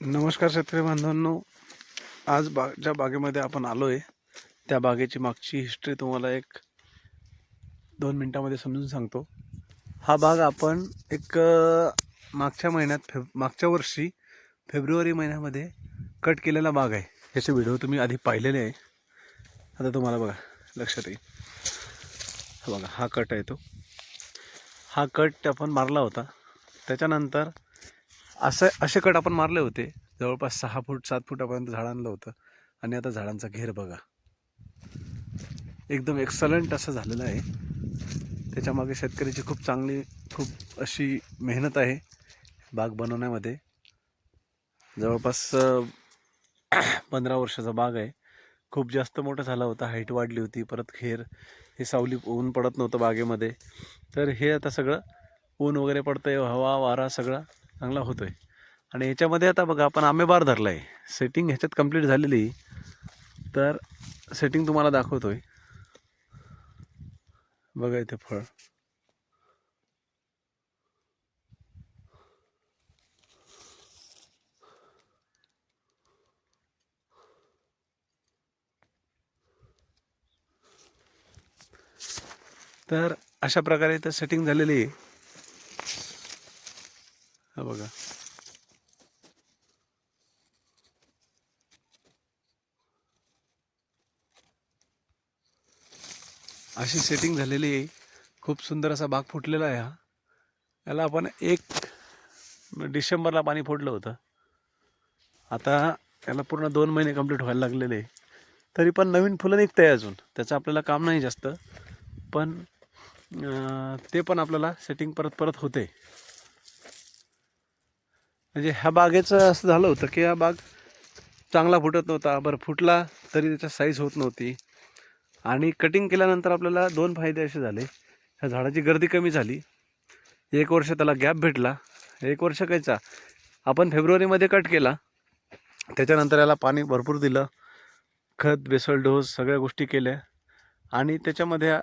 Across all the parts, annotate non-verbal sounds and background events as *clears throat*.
नमस्कार शेतकरी बांधवांनो. आज बा ज्या बागेमध्ये आपण आलो आहे त्या बागेची मागची हिस्ट्री तुम्हाला एक दोन मिनटामध्ये समजून सांगतो. हा बाग आपण एक मागच्या महिन्यात फेब मागच्या वर्षी फेब्रुवारी महिन्यामध्ये कट केलेला बाग आहे. याचे व्हिडिओ तुम्ही आधी पाहिलेले आहे. आता तुम्हाला बघा लक्षात येईल. हा बघा हा कट आहे तो. हा कट आपण मारला होता. त्याच्यानंतर असं असे कट आपण मारले होते. जवळपास सहा फूट सात फुटापर्यंत झाड आणलं होतं. आणि आता झाडांचा घेर बघा. एकदम एक्सलंट असं झालेलं आहे. त्याच्यामागे शेतकऱ्याची खूप चांगली खूप अशी मेहनत आहे बाग बनवण्यामध्ये. जवळपास पंधरा वर्षाचा बाग आहे. खूप जास्त मोठा झाला होता. हाईट वाढली होती. परत खेर हे सावली ऊन पडत नव्हतं बागेमध्ये. तर हे आता सगळं ऊन वगैरे पडतं आहे हवा वारा सगळा. चांगला होतो आहे आणि याच्यामध्ये आता बघा आपण आंबेबार धरला आहे सेटिंग ह्याच्यात कंप्लीट झालेली. तर सेटिंग तुम्हाला दाखवतो आहे बघा इथे फळ. तर अशा प्रकारे तर सेटिंग झालेली आहे. हा बघा. अशी सेटिंग झालेली आहे. खूप सुंदर असा बाग फुटलेला आहे हा. याला आपण एक डिसेंबरला पाणी फोडलं होतं. आता याला पूर्ण दोन महिने कंप्लीट व्हायला लागलेले आहे. तरी पण नवीन फुलं निघत आहे अजून. त्याचं आपल्याला काम नाही जास्त. पण ते पण आपल्याला सेटिंग परत परत होते म्हणजे ह्या बागेचं असं झालं होतं की हा बाग चांगला फुटत नव्हता. बरं फुटला तरी त्याच्या साईज होत नव्हती. आणि कटिंग केल्यानंतर आपल्याला दोन फायदे असे झाले. ह्या झाडाची गर्दी कमी झाली. एक वर्ष त्याला गॅप भेटला. एक वर्ष कायचा? आपण फेब्रुवारीमध्ये कट केला. त्याच्यानंतर याला पाणी भरपूर दिलं. खत बेसल डोस सगळ्या गोष्टी केल्या. आणि त्याच्यामध्ये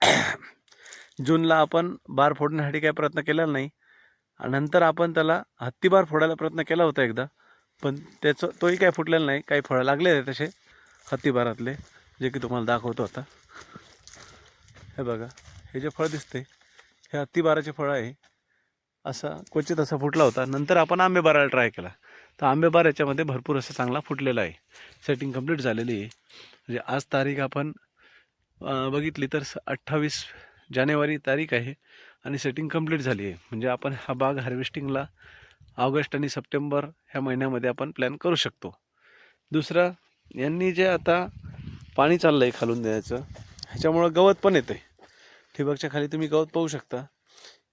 *clears throat* जूनला आपण बार फोडण्यासाठी काही प्रयत्न केलेला नाही. नंतर आपण त्याला हत्तीबार फोडायला प्रयत्न केला होता एकदा पण त्याचं तोही काय फुटलेला नाही. काही फळं लागले आहेत तसे हत्तीबारातले जे की तुम्हाला दाखवतो आता. हे बघा हे जे फळ दिसते हे हत्तीबाराचे फळं आहे. असा क्वचित असा फुटला होता. नंतर आपण आंबेबाराला ट्राय केला. तर आंबेबार याच्यामध्ये भरपूर असं चांगला फुटलेला आहे. सेटिंग कंप्लीट झालेली आहे. म्हणजे आज तारीख आपण बघितली तर अठ्ठावीस जानेवारी तारीख आहे. आणि सेटिंग कंप्लीट झाली आहे. म्हणजे आपण हा बाग हार्वेस्टिंगला ऑगस्ट आणि सप्टेंबर ह्या महिन्यामध्ये आपण प्लॅन करू शकतो. दुसरं यांनी जे आता पाणी चाललं आहे खालून द्यायचं ह्याच्यामुळं गवत पण येतं आहे ठिबकच्या खाली तुम्ही गवत पाहू शकता.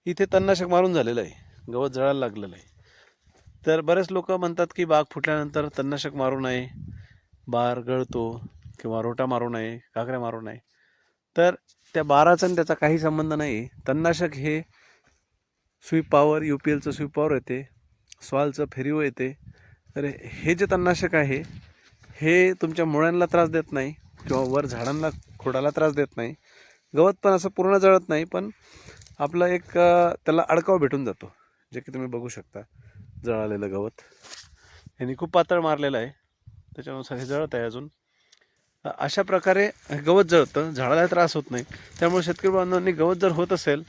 इथे तणनाशक मारून झालेलं आहे. गवत जळायला लागलेलं आहे. तर बरेच लोक म्हणतात की बाग फुटल्यानंतर तणनाशक मारू नये. बार गळतो किंवा रोटा मारू नये काकऱ्या मारू नये. तर त्या बाराचा आणि त्याचा काही संबंध नाही तणनाशक हे स्वीप पॉवर यू पी एलचं स्वीप पॉवर येते. स्वालचं फेरिओ येते. तर हे जे तणनाशक आहे हे तुमच्या मुळ्यांना त्रास देत नाही किंवा वर झाडांना खोडाला त्रास देत नाही. गवत पण असं पूर्ण जळत नाही पण आपलं एक त्याला अडकाव भेटून जातो जे की तुम्ही बघू शकता. जळालेलं गवत. यांनी खूप पातळ मारलेलं आहे. त्याच्यानुसार हे जळत आहे अजून. अशा प्रकारे गवत जळतं. झाडाला त्रास होत नाही. त्यामुळे शेतकरी बांधवांनी गवत जर होत असेल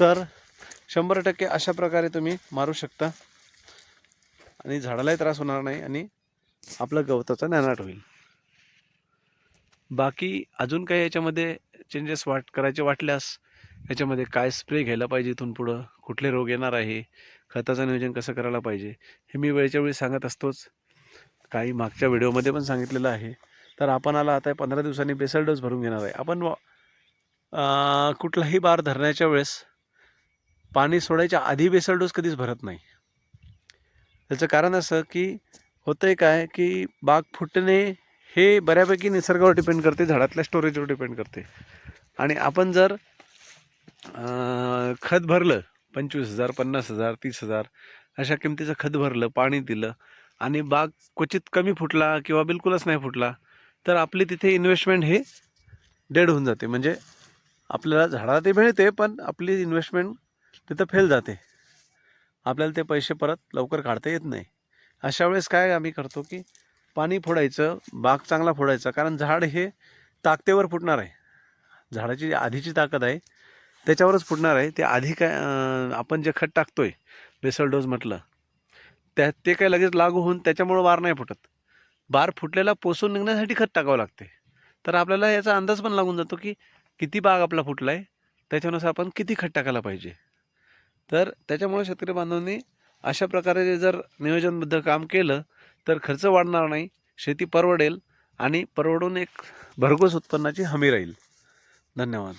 तर शंभर टक्के अशा प्रकारे तुम्ही मारू शकता. आणि झाडालाही त्रास होणार नाही आणि आपलं गवताचा नानाट होईल. बाकी अजून काही याच्यामध्ये चेंजेस वाट करायचे वाटल्यास याच्यामध्ये काय स्प्रे घ्यायला पाहिजे इथून पुढं? कुठले रोग येणार आहे? खताचं नियोजन कसं करायला पाहिजे? हे मी वेळच्या वेळी सांगत असतोच. काही मागच्या व्हिडिओमध्ये पण सांगितलेलं आहे. तर आपण आला आता पंधरा दिवसांनी बेसल डोस भरून घेणार आहे. आपण व- कुठलाही बार धरण्याच्या वेळेस पाणी सोडायच्या आधी बेसल डोस कधीच भरत नाही. त्याचं कारण असं की होतं आहे काय की बाग फुटणे हे बऱ्यापैकी निसर्गावर डिपेंड करते झाडातल्या स्टोरेजवर डिपेंड करते. आणि आपण जर खत भरलं पंचवीस हजार पन्नास हजार तीस हजार अशा किमतीचं खत भरलं पाणी दिलं आणि बाग क्वचित कमी फुटला किंवा बिलकुलच नाही फुटला तर आपली तिथे इन्व्हेस्टमेंट हे डेड होऊन जाते. म्हणजे आपल्याला झाडाला ते मिळते पण आपली इन्व्हेस्टमेंट तिथं फेल जाते. आपल्याला ते पैसे परत लवकर काढता येत नाही. अशा वेळेस काय आम्ही करतो की पाणी फोडायचं बाग चांगला फोडायचा कारण झाड हे ताकतेवर फुटणार आहे. झाडाची जी आधीची ताकद आहे त्याच्यावरच फुटणार आहे. ते आधी काय आपण जे खत टाकतोय बेसल डोस म्हटलं त्या ते काय लगेच लागू होऊन त्याच्यामुळं वार नाही फुटत. बार फुटलेला पोसून निघण्यासाठी खत टाकावं लागते. तर आपल्याला याचा अंदाज पण लागून जातो की किती बाग आपला फुटला आहे त्याच्यानुसार आपण किती खत टाकायला पाहिजे. तर त्याच्यामुळे शेतकरी बांधवांनी अशा प्रकारे जर नियोजनबद्ध काम केलं तर खर्च वाढणार नाही शेती परवडेल आणि परवडून एक भरघोस उत्पन्नाची हमी राहील. धन्यवाद.